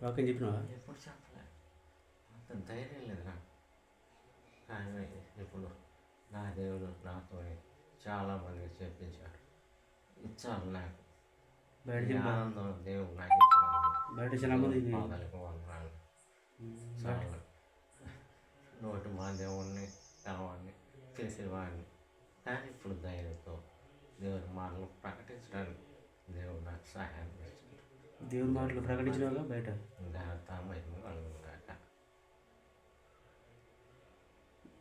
వాక్యం చెప్పినావా? ఎప్పుడు చెప్పలే. అంత ధైర్యం లేదు నాకు కానీ ఇప్పుడు నా దేవుడు నాతో చాలామంది చెప్పించాడు ఇచ్చారు నాకు. బయట ఆనందం దేవుడు నాకు బయట చాలా. వందనాలు నోటి మా దేవుణ్ణి తెలవాడిని తెలిసేవాడిని కానీ ఇప్పుడు ధైర్యంతో దేవుని మాటలు ప్రకటించడానికి దేవుడు నాకు సహాయం చేశాడు దేవుని మాటలు ప్రకటించినాగా బయట?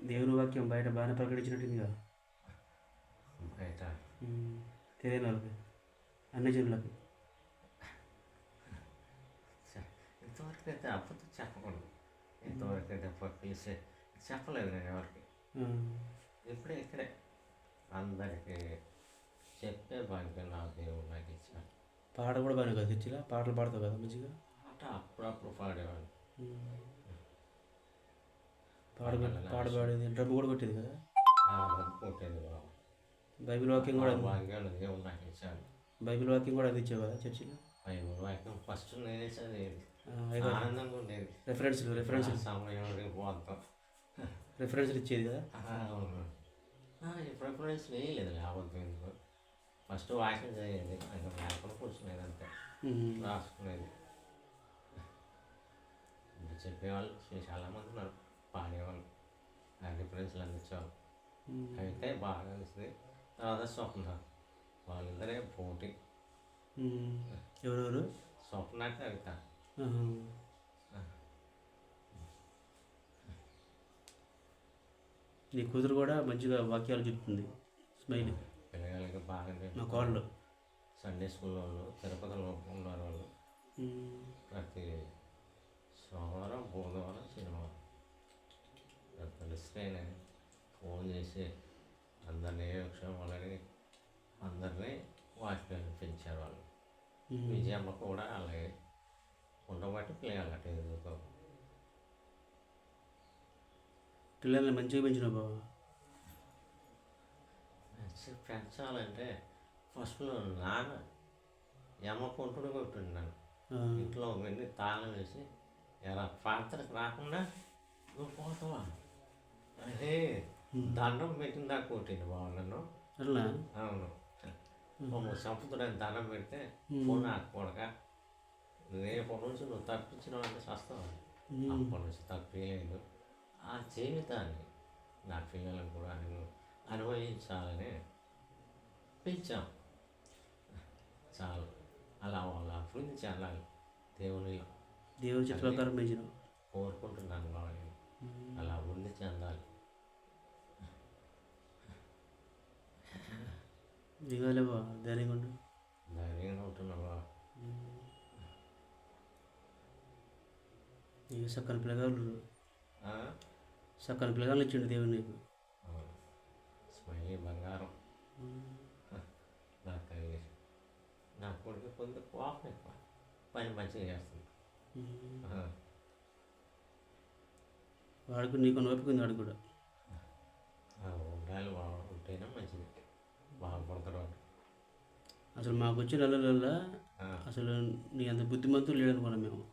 దేవుని వాక్యం బయట బాగానే ప్రకటించినట్టుందిగా? బయట తెలియని వాళ్ళకి? అన్ని జనులకు? ఇంతవరకు అయితే అబద్ధం చెప్పకూడదు ఇంతవరకు అయితే పిలిచి చెప్పలేదు నేను ఎవరికి ఇప్పుడే ఇక్కడే అందరికీ చెప్పే భాగ్యం నా దేవుడు నాకు ఇచ్చాను పాట కూడా బాగానే కదా తెచ్చిలా పాటలు పాడతావు కదా మంచిగా? అప్పుడప్పుడు పాడేవాడిని. ఉమ్. పాట పాట పాడేది డ్రమ్ కూడా కొట్టేది కదా? కొట్టేది బాబు బైబిల్ వాక్యం కూడా బైబిల్ వాక్యం కూడా అది ఇచ్చావు కదా చర్చిలో? బైబిల్ వాక్యం ఫస్ట్ నేనే చదివేది ఆనందంగా ఉండేది. రెఫరెన్స్లు రెఫరెన్స్ రెఫరెన్స్లు ఇచ్చేది కదా? ఎప్పుడెప్పుడు వేయలేదు ఎందుకు? ఫస్ట్ వాక్యం చదివేది ఇంకా లేకుండా కూర్చునేది అంతే. రాసుకునేది. చెప్పేవాళ్ళు చాలామంది ఉన్నారు. పాడేవాళ్ళు. ఆ డిఫరెన్స్లు అందించేవాళ్ళు. అయితే బాగా అనిపిస్తుంది. తర్వాత స్వప్న. వాళ్ళిద్దరే పోటీ. ఎవరెవరు? స్వప్న కవిత. నీ కూతురు కూడా మంచిగా వాక్యాలు చెప్తుంది. స్మైల్. పిల్లలకి బాగా మా కోళ్ళు. సండే స్కూల్ వాళ్ళు తిరుపతిలో ఉన్నారు వాళ్ళు. ప్రతి సోమవారం బుధవారం శనివారం. తెలిసిపోయినా ఫోన్ చేసి అందరినీ క్షేమాలని అందరినీ వాక్యాన్ని పెంచారు వాళ్ళు. విజయమ్మ కూడా అలాగే ఉండబట్టి పిల్లలు అటు ఎదుగుతూ పిల్లల్ని మంచిగా పెంచినావు బాబా పెంచాలంటే ఫస్ట్లో నాన్న ఎమ్మ కొంటుడు కొట్టిండు నన్ను. ఇంట్లో వెళ్ళి తాళం వేసి ఎలా ప్రార్థనకు రాకుండా నువ్వు పోతావా అదే దండం పెట్టిన దాకా నన్ను. అట్లా? అవును. మమ్మల్ని చంపుతున్నాను దండం పెడితే ఫోన్ ఆకపోడక రేపు నుంచి నువ్వు తప్పించినావు అంటే చస్తావు అప్పటి నుంచి తప్పలేదు. ఆ జీవితాన్ని నా పిల్లలకు కూడా నేను అనుభవించాలని పెంచాం చాలు. అలా వాళ్ళ అభివృద్ధి చెందాలి దేవునిలో దేవుని చిత్ర ప్రకారం పెంచినావు కోరుకుంటున్నాను నేను అలా అభివృద్ధి చెందాలి దిగాలే బా ధైర్యంగా ఉండు. ధైర్యంగా ఉంటున్నా బాబు నీకు చక్కని పిల్లగాళ్ళు? చక్కని పిల్లగాళ్ళు ఇచ్చిండు దేవుడు నీకు. స్మైలీ బంగారం నా తల్లి నా కొడుకు కొంత కోపం ఎక్కువ పని మంచిగా చేస్తుంది. వాడికి నీకు నోపిక ఉంది వాడికి కూడా. ఉండాలి బాగా ఉంటేనే మంచిది. బాగుపడతాడు వాడు. అసలు మాకు వచ్చిన నెలలలో ఆ, అసలు నీ అంత బుద్ధిమంతులు లేడనుకున్నాం మేము.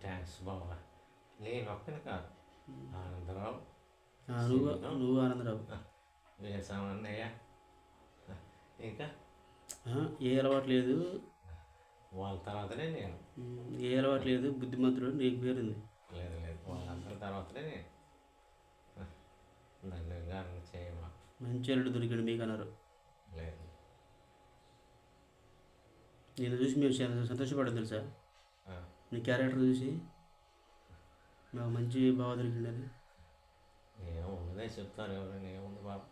థ్యాంక్స్ బాబా నేను ఒక్కని కాదు. ఆనందరావు. నువ్వు నువ్వు ఆనందరావు. వేసామన్నయ్య ఇంకా? ఏ అలవాటు లేదు. వాళ్ళ తర్వాతనే నేను. ఏ అలవాటు లేదు. బుద్ధిమంతుడు నీకు పేరుంది. లేదు లేదు. వాళ్ళందరి తర్వాతనే నేను. నన్ను చేయమా? మంచి అల్లుడు దొరికాడు మీకు అన్నారు. లేదు. నేను చూసి మేము చాలా సంతోషపడ్డాం తెలుసా? నీ క్యారెక్టర్ చూసి మాకు మంచి బావ దొరికిండని. ఏమో ఉన్నదే చెప్తారు ఎవరైనా ఏముంది బాబు?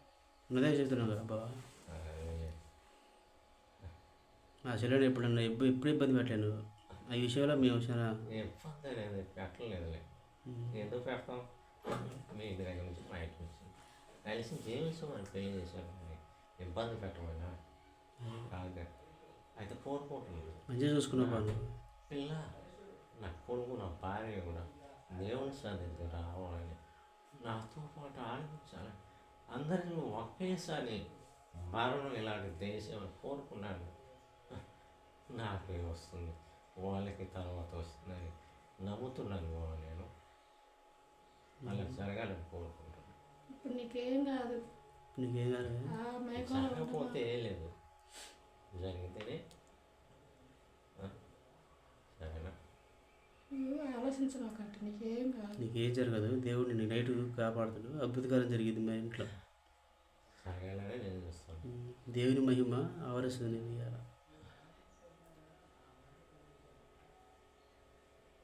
ఉన్నదే చెప్తున్నావు కదా అదే. మా చెల్లెడు ఎప్పుడన్నా ఎప్పుడు ఎప్పుడు ఇబ్బంది పెట్టాను ఆ విషయంలో మేము చాలా ఇబ్బంది లేదు పెట్టలేదులే. ఎందుకు పెడతాం? మీ ఇంటి దగ్గర నుంచి మా ఇంటి నుంచి. కలిసి పెళ్ళి చేశారు ఇబ్బంది పెట్టమన్నా? కాదు అయితే కోరుకుంటున్నాను. మంచిగా నువ్వు పిల్ల నా కొడుకు నా భార్య కూడా దేవుని సన్నిధి రావాలని నాతో పాటు ఆలోచించాలి. అందరికీ ఒకేసారి మరణం ఇలాంటి దేశం కోరుకున్నాను. నాకే వస్తుంది వాళ్ళకి తర్వాత వస్తుందని నమ్ముతున్నాను బాబు నేను. అలా జరగాలని కోరుకుంటున్నాను ఇప్పుడు నీకేం కాదు. నీకేం కాదు జరగకపోతే లేదు. జరిగితేనే ఆ, సరేనా? ఆలోచించమాకంటే నీకేం కాదు. నీకేం జరగదు. దేవుడు నిన్ను నైట్ కాపాడుతాడు. అద్భుతకారం జరిగింది మా ఇంట్లో. జరగాలనే నేను చూస్తాను. దేవుని మహిమ ఆవరిస్తుంది నేను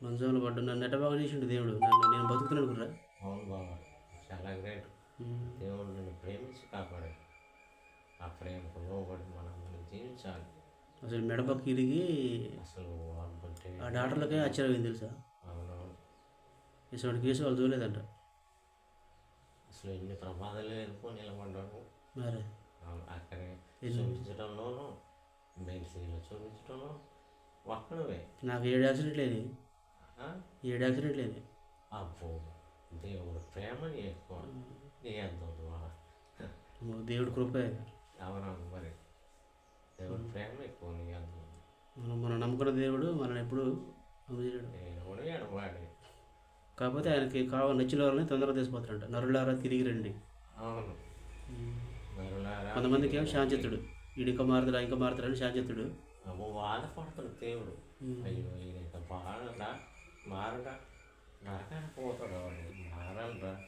మంచంలో పడ్డా నన్ను ఎట్ట బాగా చేసిండు దేవుడు. నన్ను నేను బతుకుతున్నాను కూడా. అవును బాబా చాలా గ్రేట్. దేవుడు నిన్ను ప్రేమించి కాపాడాడు. ఆ ప్రేమకు లోబడి మనం జీవించాలి. అసలు మెడపక్క ఇరిగి అసలు అనుకుంటే ఆ డాక్టర్లకే ఆశ్చర్యం తెలుసా? అవునవును. ఇటువంటి కేసు వాళ్ళు చూడలేదంట. అసలు ఎన్ని ప్రమాదాలు ఎదుర్కొని నిలబడ్డాను మరి? అక్కడే చూపించడంలోనూ బెంచీలో చూపించడంలో ఒక్కడవే. నాకు ఏడు యాక్సిడెంట్లు అయినాయి ఆ? ఏడు యాక్సిడెంట్లు అయినాయి. అబ్బో దేవుడు ప్రేమని ఎక్కువ. నీ. ఓ దేవుడి కృప. అవునవును మరి. దేవుడు ప్రేమ ఎక్కువ నీ ఉంది. మనం మనం నమ్ముకున్న దేవుడు మనల్ని ఎప్పుడు ఎడబాడి కాకపోతే ఆయనకి కావాలి నచ్చిన వాళ్ళని తొందరగా తీసిపోతాడంట నరులారా తిరిగి రండి. అవును. నరులారా కొంతమందికి ఏమో శాంతితుడు. వీడు ఇంకా మారుతాడా ఇంకా మారుతాడని శాంతితుడు. అమ్మో బాధపడతాడు దేవుడు. అయ్యో ఈయన బాధడా మారడా నరకానికి పోతాడు వాడు. మారాలరా.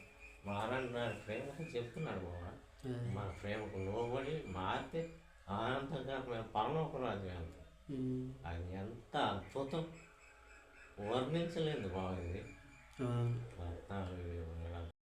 మారాలరా ప్రేమకు చెప్తున్నాడు బాబా మన ప్రేమకు లోబడి మారితే ఆనందంగా మేము పరలోక రాజ్యం వెళ్తాం అది ఎంత అద్భుతం. వర్ణించలేదు బాబు ఇది.